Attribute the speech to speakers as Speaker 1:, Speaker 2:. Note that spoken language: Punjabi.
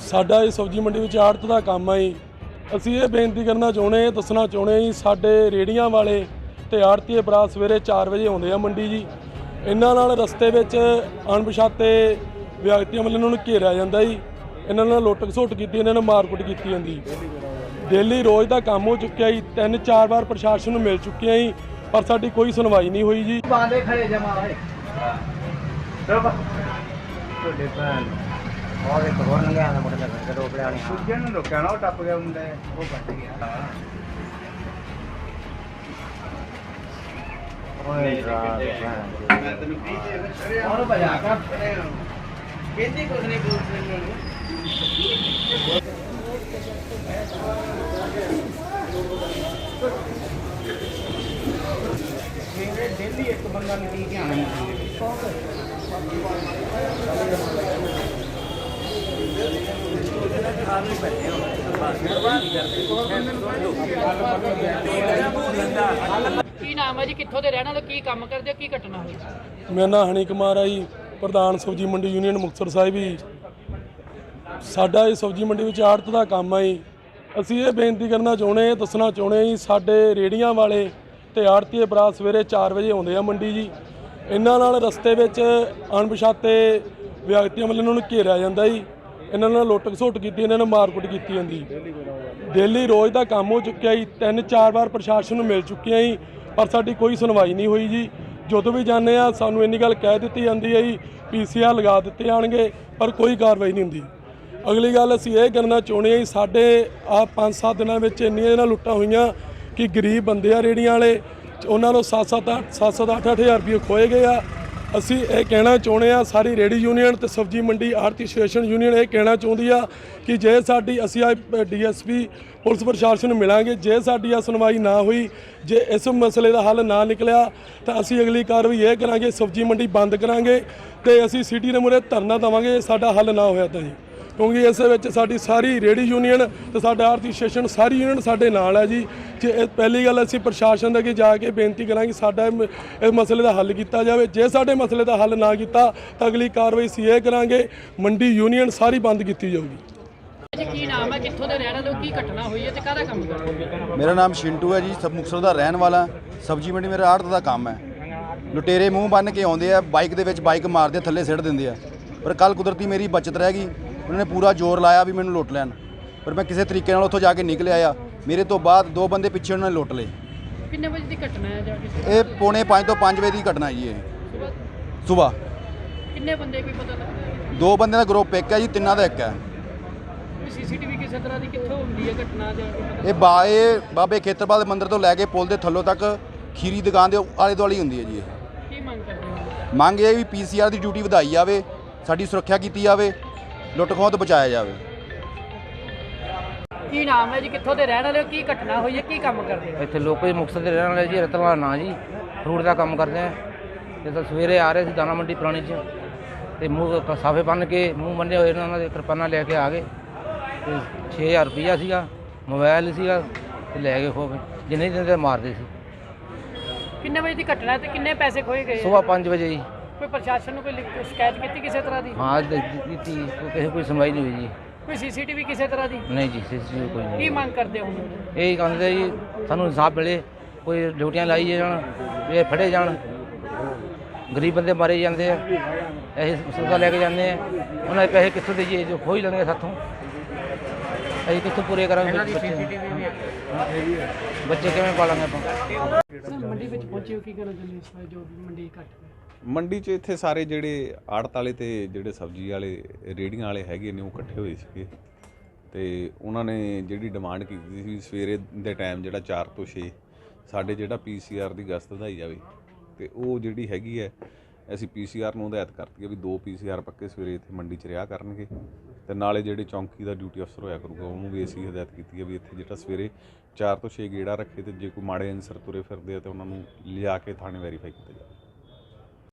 Speaker 1: ਸਾਡਾ ਇਹ ਸਬਜ਼ੀ ਮੰਡੀ ਵਿੱਚ ਆੜਤ ਦਾ ਕੰਮ ਹੈ ਜੀ। ਅਸੀਂ ਇਹ ਬੇਨਤੀ ਕਰਨਾ ਚਾਹੁੰਦੇ ਹਾਂ ਦੱਸਣਾ ਚਾਹੁੰਦੇ ਹਾਂ ਜੀ ਸਾਡੇ ਰੇੜੀਆਂ ਵਾਲੇ ਤੇ ਆੜਤੀਏ ਭਰਾ ਸਵੇਰੇ 4 ਵਜੇ ਆਉਂਦੇ ਆ ਮੰਡੀ ਜੀ। ਇਹਨਾਂ ਨਾਲ ਰਸਤੇ ਵਿੱਚ ਅਣਪਛਾਤੇ ਵਿਅਕਤੀਆਂ ਵੱਲੋਂ ਇਹਨਾਂ ਨੂੰ ਘੇਰਿਆ ਜਾਂਦਾ ਜੀ। ਇਹਨਾਂ ਨਾਲ ਲੁੱਟ ਖਸੁੱਟ ਕੀਤੀ ਇਹਨਾਂ ਨਾਲ ਮਾਰਕੁੱਟ ਕੀਤੀ ਜਾਂਦੀ ਡੇਲੀ ਰੋਜ਼ ਦਾ ਕੰਮ ਹੋ ਚੁੱਕਿਆ ਜੀ ਤਿੰਨ ਚਾਰ ਵਾਰ ਪ੍ਰਸ਼ਾਸਨ ਨੂੰ ਮਿਲ ਚੁੱਕੇ ਆ ਜੀ ਪਰ ਸਾਡੀ ਕੋਈ ਸੁਣਵਾਈ ਨਹੀਂ ਹੋਈ ਜੀ।
Speaker 2: ਬਾਂਦੇ ਖੜੇ ਜਮਾ ਹੋਏ ਤੁਹਾਡੇ ਭੈਣ ਉਹ ਇੱਕ ਹੋਰ ਲੰਘਿਆ ਨਾ ਮੁੰਡੇ ਦਾ ਰੋਕ ਲਿਆ ਨਹੀਂ ਦੂਜੇ ਨੂੰ ਰੋਕਿਆ ਨਾ ਉਹ ਟੱਪ ਗਿਆ ਮੁੰਡਾ ਉਹ ਵੱਜ ਗਿਆ। ਓਏ ਰਾਤ ਮੈਂ ਤੈਨੂੰ ਕੀ ਦੇ ਉਹਨੂੰ ਭਜਾ ਕਰ ਕਹਿੰਦੀ ਕੁਝ ਨਹੀਂ ਮੈਨੂੰ। ਮੇਰੇ ਡੇਲੀ ਇੱਕ ਬੰਦਾ ਮਿਲੀ ਕੇ ਆਣਾ
Speaker 3: ਕੀ ਨਾਮ ਹੈ ਜੀ? ਕਿੱਥੋਂ ਦੇ ਰਹਿਣ ਵਾਲੇ? ਕੀ ਕੰਮ ਕਰਦੇ ਹੋ? ਕੀ ਘਟਨਾ ਹੋਈ?
Speaker 1: ਮੇਰਾ ਨਾਮ ਹਨੀ ਕੁਮਾਰ ਆ ਜੀ, ਪ੍ਰਧਾਨ ਸਬਜ਼ੀ ਮੰਡੀ ਯੂਨੀਅਨ ਮੁਕਤਸਰ ਸਾਹਿਬ ਜੀ। ਸਾਡਾ ਇਹ ਸਬਜ਼ੀ ਮੰਡੀ ਵਿੱਚ ਆੜਤ ਦਾ ਕੰਮ ਆ ਜੀ। ਅਸੀਂ ਇਹ ਬੇਨਤੀ ਕਰਨਾ ਚਾਹੁੰਦੇ ਦੱਸਣਾ ਚਾਹੁੰਦੇ ਹਾਂ ਜੀ, ਸਾਡੇ ਰੇੜੀਆਂ ਵਾਲੇ ਤੇ ਆੜਤੀਏ ਭਰਾ ਸਵੇਰੇ 4 ਵਜੇ ਆਉਂਦੇ ਆ ਮੰਡੀ ਜੀ। ਇਹਨਾਂ ਨਾਲ ਰਸਤੇ ਵਿੱਚ ਅਣਪਛਾਤੇ ਵਿਅਕਤੀਆਂ ਵੱਲੋਂ ਉਹਨਾਂ ਨੂੰ ਘੇਰਿਆ ਜਾਂਦਾ ਜੀ। ਇਹਨਾਂ ਨਾਲ ਲੁੱਟ ਖਸੁੱਟ ਕੀਤੀ, ਇਹਨਾਂ ਨਾਲ ਮਾਰਕੁੱਟ ਕੀਤੀ ਜਾਂਦੀ। ਡੇਲੀ ਰੋਜ਼ ਦਾ ਕੰਮ ਹੋ ਚੁੱਕਿਆ ਜੀ, ਤਿੰਨ ਚਾਰ ਵਾਰ ਪ੍ਰਸ਼ਾਸਨ ਨੂੰ ਮਿਲ ਚੁੱਕਿਆ ਜੀ, ਪਰ ਸਾਡੀ ਕੋਈ ਸੁਣਵਾਈ ਨਹੀਂ ਹੋਈ ਜੀ। ਜਦੋਂ ਵੀ ਜਾਂਦੇ ਆ ਸਾਨੂੰ ਇੰਨੀ ਗੱਲ ਕਹਿ ਦਿੱਤੀ ਜਾਂਦੀ ਹੈ ਜੀ ਪੀਸੀਆਰ ਲਗਾ ਦਿੱਤੇ ਜਾਣਗੇ, ਪਰ ਕੋਈ ਕਾਰਵਾਈ ਨਹੀਂ ਹੁੰਦੀ। ਅਗਲੀ ਗੱਲ ਅਸੀਂ ਇਹ ਕਰਨਾ ਚਾਹੁੰਦੇ ਹਾਂ ਜੀ, ਸਾਡੇ ਆ 5-7 ਦਿਨਾਂ ਵਿੱਚ ਇੰਨੀਆਂ ਇਹਨਾਂ ਲੁੱਟਾਂ ਹੋਈਆਂ ਕਿ ਗਰੀਬ ਬੰਦੇ ਆ ਰੇੜੀਆਂ ਵਾਲੇ, ਉਹਨਾਂ ਨੂੰ 7-7 7-7 8-8000 ਰੁਪਏ ਖੋਏ ਗਏ ਆ। ਅਸੀਂ ਇਹ ਕਹਿਣਾ ਚਾਹੁੰਦੇ ਆ ਸਾਰੀ ਰੇੜੀ ਯੂਨੀਅਨ ਤੇ ਸਬਜ਼ੀ ਮੰਡੀ ਆੜਤੀ ਐਸੋਸੀਏਸ਼ਨ ਯੂਨੀਅਨ ਇਹ ਕਹਿਣਾ ਚਾਹੁੰਦੀ ਆ ਕਿ ਜੇ ਸਾਡੀ, ਅਸੀਂ ਡੀਐਸਪੀ, ਪੁਲਿਸ ਪ੍ਰਸ਼ਾਸਨ ਨੂੰ ਮਿਲਾਂਗੇ, ਜੇ ਸਾਡੀ ਆ ਸੁਣਵਾਈ ਨਾ ਹੋਈ, ਜੇ ਇਸ ਮਸਲੇ ਦਾ ਹੱਲ ਨਾ ਨਿਕਲਿਆ, ਤਾਂ ਅਸੀਂ ਅਗਲੀ ਕਾਰਵਾਈ ਇਹ ਕਰਾਂਗੇ, ਸਬਜ਼ੀ ਮੰਡੀ ਬੰਦ ਕਰਾਂਗੇ ਤੇ ਅਸੀਂ ਸਿਟੀ ਦੇ ਮੂਹਰੇ ਧਰਨਾ ਦੇਵਾਂਗੇ ਸਾਡਾ ਹੱਲ ਨਾ ਹੋਇਆ ਤਾਂ ਜੀ। ਕਿਉਂਕਿ ਇਸ ਵਿੱਚ ਸਾਡੀ ਸਾਰੀ ਰੇੜੀ ਯੂਨੀਅਨ ਤੇ ਸਾਡਾ ਆਰਤੀ ਸਟੇਸ਼ਨ ਸਾਰੀ ਯੂਨੀਅਨ ਸਾਡੇ ਨਾਲ ਹੈ ਜੀ। ਜੇ ਇਹ ਪਹਿਲੀ ਗੱਲ ਅਸੀਂ ਪ੍ਰਸ਼ਾਸਨ ਦੇ ਅੱਗੇ ਜਾ ਕੇ ਬੇਨਤੀ ਕਰਾਂਗੇ ਸਾਡਾ ਇਹ ਮਸਲੇ ਦਾ ਹੱਲ ਕੀਤਾ ਜਾਵੇ। ਜੇ ਸਾਡੇ ਮਸਲੇ ਦਾ ਹੱਲ ਨਾ ਕੀਤਾ ਤਾਂ ਅਗਲੀ ਕਾਰਵਾਈ ਅਸੀਂ ਇਹ ਕਰਾਂਗੇ ਮੰਡੀ ਯੂਨੀਅਨ ਸਾਰੀ ਬੰਦ ਕੀਤੀ ਜਾਊਗੀ।
Speaker 3: ਜੀ ਕੀ ਨਾਮ ਹੈ? ਕਿੱਥੋਂ ਦੇ ਰਹਿਣ ਵਾਲੇ ਹੋ? ਕੀ ਘਟਨਾ ਹੋਈ ਹੈ ਤੇ ਕਾਹਦਾ ਕੰਮ ਕਰਦੇ ਹੋ?
Speaker 4: ਮੇਰਾ ਨਾਮ ਸ਼ਿੰਟੂ ਹੈ ਜੀ ਸਬ ਮੁਕਤਸਰ ਦਾ ਰਹਿਣ ਵਾਲਾ। ਸਬਜੀ ਮੰਡੀ ਮੇਰਾ ਆੜਤ ਦਾ ਕੰਮ ਹੈ। ਲੁਟੇਰੇ ਮੂੰਹ ਬੰਨ ਕੇ ਆਉਂਦੇ ਆ ਬਾਈਕ ਦੇ ਵਿੱਚ ਬਾਈਕ ਮਾਰਦੇ ਥੱਲੇ ਸਿੱਟ ਦਿੰਦੇ ਆ। ਪਰ ਕੱਲ ਕੁਦਰਤੀ ਮੇਰੀ ਬਚਤ ਰਹਿ ਗਈ। ਉਹਨਾਂ ਨੇ ਪੂਰਾ ਜ਼ੋਰ ਲਾਇਆ ਵੀ ਮੈਨੂੰ ਲੁੱਟ ਲੈਣ। ਪਰ ਮੈਂ ਕਿਸੇ ਤਰੀਕੇ ਨਾਲ ਉੱਥੋਂ ਜਾ ਕੇ ਨਿਕਲ ਆਇਆ। ਮੇਰੇ ਤੋਂ ਬਾਅਦ ਦੋ ਬੰਦੇ ਪਿੱਛੇ ਉਹਨਾਂ ਨੇ ਲੁੱਟ ਲਏ।
Speaker 3: ਕਿੰਨੇ ਵਜੇ ਦੀ ਘਟਨਾ ਹੈ ਜਾਂ ਕਿਸੇ
Speaker 4: ਇਹ ਪੌਣੇ 5 ਤੋਂ 5 ਵਜੇ ਦੀ ਘਟਨਾ ਜੀ ਇਹ। ਸਵੇਰ
Speaker 3: ਕਿੰਨੇ ਬੰਦੇ ਕੋਈ ਪਤਾ ਲੱਗਦਾ
Speaker 4: ਦੋ ਬੰਦਿਆਂ ਦਾ ਗਰੁੱਪ ਇੱਕ ਹੈ ਜੀ ਤਿੰਨਾਂ ਦਾ ਇੱਕ ਹੈ।
Speaker 3: ਸੀਸੀਟੀਵੀ ਕਿਸੇ ਤਰ੍ਹਾਂ ਦੀ ਕਿੱਥੋਂ ਹੁੰਦੀ ਹੈ ਘਟਨਾ ਜਾਂ
Speaker 4: ਇਹ ਬਾਏ ਬਾਬੇ ਖੇਤਰਪਾਲ ਦੇ ਮੰਦਿਰ ਤੋਂ ਲੈ ਕੇ ਪੁਲ ਦੇ ਥੱਲੋਂ ਤੱਕ ਖੀਰੀ ਦੁਕਾਨ ਦੇ ਆਲੇ ਦੁਆਲੇ ਹੁੰਦੀ ਹੈ ਜੀ ਇਹ।
Speaker 3: ਕੀ ਮੰਗ ਕਰਦੇ ਹੋ?
Speaker 4: ਮੰਗ ਇਹ ਵੀ ਪੀਸੀਆਰ ਦੀ ਡਿਊਟੀ ਵਧਾਈ ਜਾਵੇ ਸਾਡੀ ਸੁਰੱਖਿਆ ਕੀਤੀ ਜਾਵੇ। ਲੁੱਟ ਖੋਹ ਤੋਂ ਬਚਾਇਆ ਜਾਵੇ।
Speaker 3: ਕੀ ਨਾਮ ਹੈ ਜੀ? ਕਿੱਥੋਂ ਦੇ ਰਹਿਣ ਵਾਲੇ ਹੋ? ਕੀ ਘਟਨਾ ਹੋਈ ਹੈ? ਕੀ ਕੰਮ ਕਰਦੇ ਹੋ?
Speaker 5: ਇੱਥੇ ਲੋਕ ਜੀ ਮੁਕਤਸਰ ਦੇ ਰਹਿਣ ਵਾਲੇ ਜੀ ਰਤਨਲਾਲ ਨਾਂ ਜੀ। ਫਰੂਟ ਦਾ ਕੰਮ ਕਰਦੇ ਆ ਤੇ ਤਾਂ ਸਵੇਰੇ ਆ ਰਹੇ ਸੀ ਦਾਣਾ ਮੰਡੀ ਪੁਰਾਣੀ ਚ। ਤੇ ਮੂੰਹ ਕ- ਸਾਫੇ ਬੰਨ ਕੇ ਮੂੰਹ ਬੰਨੇ ਹੋਏ ਨੇ ਉਹਨਾਂ ਦੇ ਕਿਰਪਾਨਾਂ ਲੈ ਕੇ ਆ ਗਏ। ਤੇ 6000 ਰੁਪਈਆ ਸੀਗਾ ਮੋਬਾਈਲ ਸੀਗਾ ਤੇ ਲੈ ਕੇ ਖੋ ਗਏ ਜਿੰਨੇ ਦਿਨ ਤੇ ਮਾਰਦੇ ਸੀ।
Speaker 3: ਕਿੰਨੇ ਵਜੇ ਦੀ ਘਟਨਾ ਤੇ ਕਿੰਨੇ ਪੈਸੇ ਖੋਏ ਗਏ?
Speaker 5: ਸਵੇਰ 5 ਵਜੇ ਜੀ।
Speaker 3: ਕੋਈ ਪ੍ਰਸ਼ਾਸਨ ਨੂੰ ਕੋਈ ਲਿਖ- ਸ਼ਿਕਾਇਤ ਕੀਤੀ ਕਿਸੇ ਤਰ੍ਹਾਂ ਦੀ?
Speaker 5: ਹਾਂ ਦਿੱਤੀ ਕੋਈ ਕਿਸੇ ਕੋਈ ਸੁਣਵਾਈ ਨਹੀਂ ਹੋਈ ਜੀ।
Speaker 3: ਕੋਈ ਸੀਸੀਟੀਵੀ ਕਿਸੇ ਤਰ੍ਹਾਂ ਦੀ?
Speaker 5: ਨਹੀਂ ਜੀ ਸਿਸਟਮ ਕੋਈ
Speaker 3: ਕੀ
Speaker 5: ਨਹੀਂ
Speaker 3: ਮੰਗ ਕਰਦੇ ਹੋ
Speaker 5: ਇਹ ਕਹਿੰਦੇ ਜੀ ਸਾਨੂੰ ਇਨਸਾਫ ਮਿਲੇ ਕੋਈ ਡਿਊਟੀਆਂ ਲਾਈ ਜਾਣ ਇਹ ਫੜੇ ਜਾਣ। ਗਰੀਬ ਬੰਦੇ ਮਾਰੇ ਜਾਂਦੇ ਆ ਇਹ ਸੁਵਿਧਾ ਲੈ ਕੇ ਜਾਂਦੇ ਆ। ਉਹਨਾਂ ਦੇ ਪੈਸੇ ਕਿੱਥੋਂ ਦੇਈਏ ਜੋ ਹੀ ਲੈਣਗੇ ਸਾਥੋਂ। ਅਸੀਂ ਕਿੱਥੋਂ ਪੂਰੇ ਕਰਾਂਗੇ? ਬੱਚੇ ਬੱਚੇ ਕਿਵੇਂ ਪਾਲਾਂਗੇ ਆਪਾਂ?
Speaker 3: ਮੰਡੀ ਵਿੱਚ ਪਹੁੰਚੇ ਹੋ ਕੀ ਹੋ ਇਸ ਵਾਰ? ਜੋ ਮੰਡੀ ਘਟ
Speaker 6: ਮੰਡੀ 'ਚ ਇੱਥੇ ਸਾਰੇ ਜਿਹੜੇ ਆੜਤ ਵਾਲੇ ਤੇ ਜਿਹੜੇ ਸਬਜ਼ੀ ਵਾਲੇ ਰੇੜੀਆਂ ਵਾਲੇ ਹੈਗੇ ਨੇ, ਉਹ ਇਕੱਠੇ ਹੋਏ ਸੀਗੇ। ਤੇ ਉਹਨਾਂ ਨੇ ਜਿਹੜੀ ਡਿਮਾਂਡ ਕੀਤੀ ਸੀ ਵੀ ਸਵੇਰੇ ਦੇ ਟਾਈਮ ਜਿਹੜਾ 4 ਤੋਂ 6 ਸਾਡੇ ਜਿਹੜਾ ਪੀਸੀਆਰ ਦੀ ਗਸ਼ਤ ਵਧਾਈ ਜਾਵੇ, ਤੇ ਉਹ ਜਿਹੜੀ ਹੈਗੀ ਹੈ, ਅਸੀਂ ਪੀਸੀਆਰ ਨੂੰ ਹਦਾਇਤ ਕਰਤੀ ਹੈ ਵੀ ਦੋ ਪੀਸੀਆਰ ਪੱਕੇ ਸਵੇਰੇ ਇੱਥੇ ਮੰਡੀ 'ਚ ਰਿਹਾ ਕਰਨਗੇ। ਤੇ ਨਾਲੇ ਜਿਹੜੇ ਚੌਂਕੀ ਦਾ ਡਿਊਟੀ ਅਫਸਰ ਹੋਇਆ ਕਰੂਗਾ, ਉਹਨੂੰ ਵੀ ਅਸੀਂ ਹਦਾਇਤ ਕੀਤੀ ਹੈ ਵੀ ਇੱਥੇ ਜਿਹੜਾ ਸਵੇਰੇ 4 ਤੋਂ 6 ਗੇੜਾ ਰੱਖੇ ਤੇ ਜੇ ਕੋਈ ਮਾੜੇ ਅਨਸਰ ਤੁਰੇ ਫਿਰਦੇ ਆ ਤੇ ਉਹਨਾਂ ਨੂੰ ਲਿਆ ਕੇ ਥਾਣੇ ਵੈਰੀਫਾਈ ਕੀਤਾ ਜਾਵੇ।